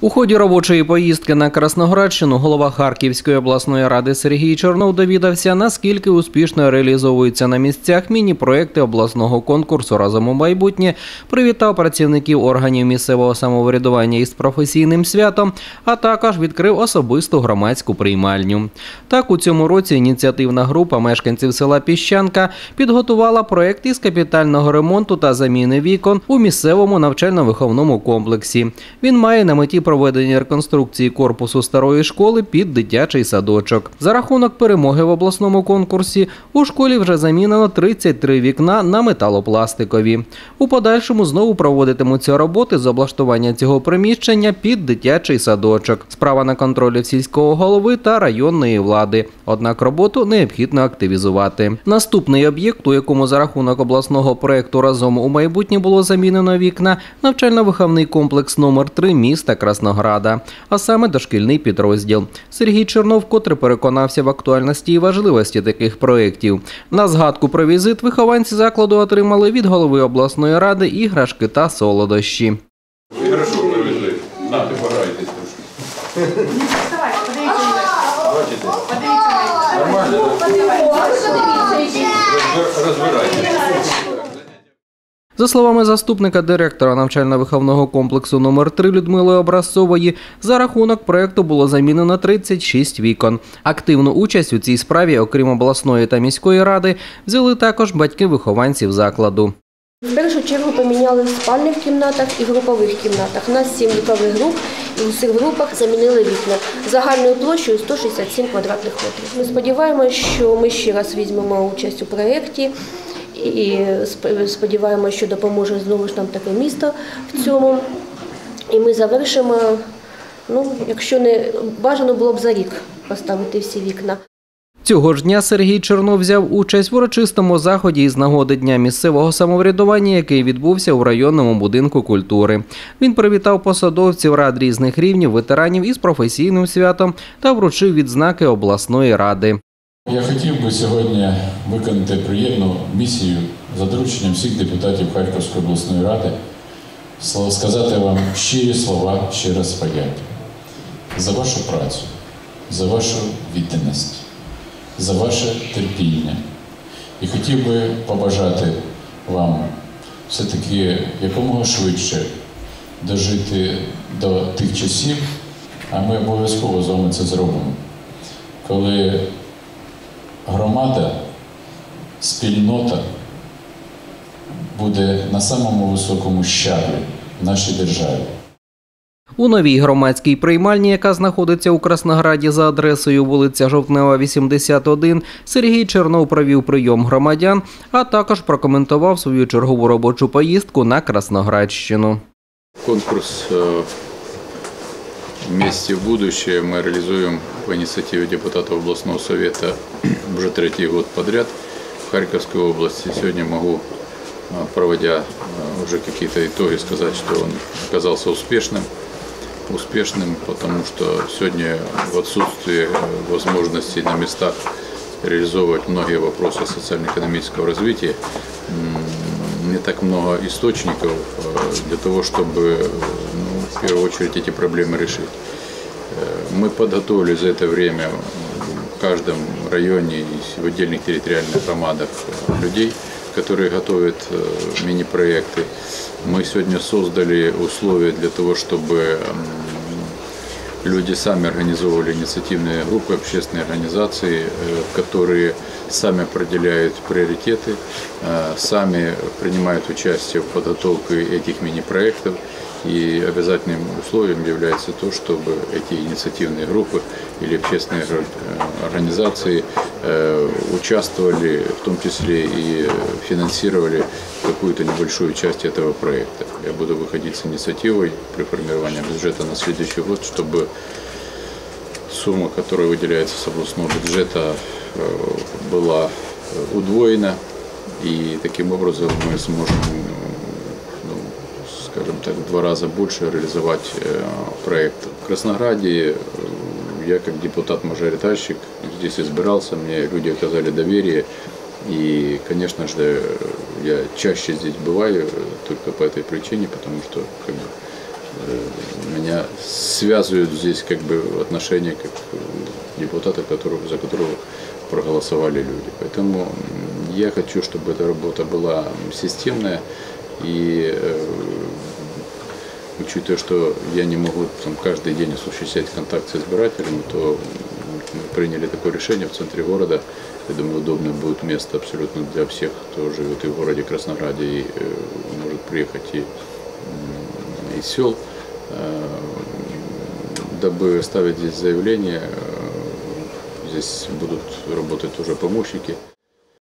У ході робочої поїздки на Красноградщину голова Харківської обласної ради Сергій Чорнов довідався, наскільки успішно реалізовуються на місцях міні-проекти обласного конкурсу разом у майбутнє. Привітав працівників органів місцевого самоврядування із професійним святом, а також відкрив особисту громадську приймальню. Так, у цьому році ініціативна група мешканців села Піщанка підготувала проект із капітального ремонту та заміни вікон у місцевому навчально-виховному комплексі. Він має на меті проведення реконструкції корпусу старої школи під дитячий садочок. За рахунок перемоги в обласному конкурсі у школі вже замінено 33 вікна на металопластикові. У подальшому знову проводитимуться роботи з облаштування цього приміщення під дитячий садочок. Справа на контролі сільського голови та районної влади. Однак роботу необхідно активізувати. Наступний об'єкт, у якому за рахунок обласного проекту разом у майбутнє було замінено вікна, навчально-виховний комплекс номер 3 міста Краснограда, а саме дошкільний підрозділ. Сергій Чернов котре переконався в актуальності і важливості таких проєктів. На згадку про візит вихованці закладу отримали від голови обласної ради іграшки та солодощі. Ви привезли. На, ти пограйтесь трошки. Бачите? Подивіться. Нормально, так? За словами заступника директора навчально-виховного комплексу номер 3 Людмили Образцової, за рахунок проекту було замінено 36 вікон. Активну участь у цій справі, окрім обласної та міської ради, взяли також батьки вихованців закладу. В першу чергу поміняли в спальних кімнатах і групових кімнатах. У нас сім вікових груп, і у цих групах замінили вікна загальною площею 167 квадратних метрів. Ми сподіваємося, що ми ще раз візьмемо участь у проєкті і сподіваємося, що допоможе знову ж нам таке місто в цьому. І ми завершимо, ну, якщо не бажано було б за рік поставити всі вікна. Цього ж дня Сергій Чернов взяв участь в урочистому заході із нагоди Дня місцевого самоврядування, який відбувся у районному будинку культури. Він привітав посадовців рад різних рівнів, ветеранів із професійним святом та вручив відзнаки обласної ради. Я хотів би сьогодні виконати приємну місію за дорученням всіх депутатів Харківської обласної ради, сказати вам щирі слова, ще раз подяки за вашу працю, за вашу відданість, за ваше терпіння. І хотів би побажати вам все-таки якомога швидше дожити до тих часів, а ми обов'язково з вами це зробимо, коли громада, спільнота буде на самому високому щаблі в нашій державі. У новій громадській приймальні, яка знаходиться у Краснограді за адресою вулиця Жовтнева, 81, Сергій Чернов провів прийом громадян, а також прокоментував свою чергову робочу поїздку на Красноградщину. Конкурс э, «Вместе в будущее» мы реализуем по инициативе депутатов областного совета уже третий год подряд в Харьковской области. Сегодня могу, э, проводя э, уже какие-то итоги, сказать, что он оказался успешным. Успешным, потому что сегодня в отсутствии э, возможностей на местах реализовывать многие вопросы социально-экономического развития, не так много источников для того, чтобы ну, в первую очередь эти проблемы решить. Э, Мы подготовили за это время в каждом районе и в отдельных территориальных громадах э, людей, которые готовят э, мини-проекты. Мы сегодня создали условия для того, чтобы люди сами организовывали инициативные группы, общественные организации, которые сами определяют приоритеты, сами принимают участие в подготовке этих мини-проектов. И обязательным условием является то, чтобы эти инициативные группы или общественные э, организации э, участвовали, в том числе и финансировали какую-то небольшую часть этого проекта. Я буду выходить с инициативой при формировании бюджета на следующий год, чтобы сумма, которая выделяется с областного бюджета, э, была удвоена, и таким образом мы сможем, скажем так, в два раза больше реализовать э, проект. В Краснограде э, я как депутат-мажоритарщик здесь избирался, мне люди оказали доверие, и, конечно же, я чаще здесь бываю э, только по этой причине, потому что как бы, э, меня связывают здесь как бы отношения как э, депутата, которого, за которого проголосовали люди. Поэтому м, я хочу, чтобы эта работа была системная и э, учитывая, что я не могу там, каждый день осуществлять контакт с избирателями, то мы приняли такое решение в центре города. Я думаю, удобное будет место абсолютно для всех, кто живет и в городе Краснограде, и э, может приехать и из сел, э, дабы ставить здесь заявление. Э, Здесь будут работать тоже помощники.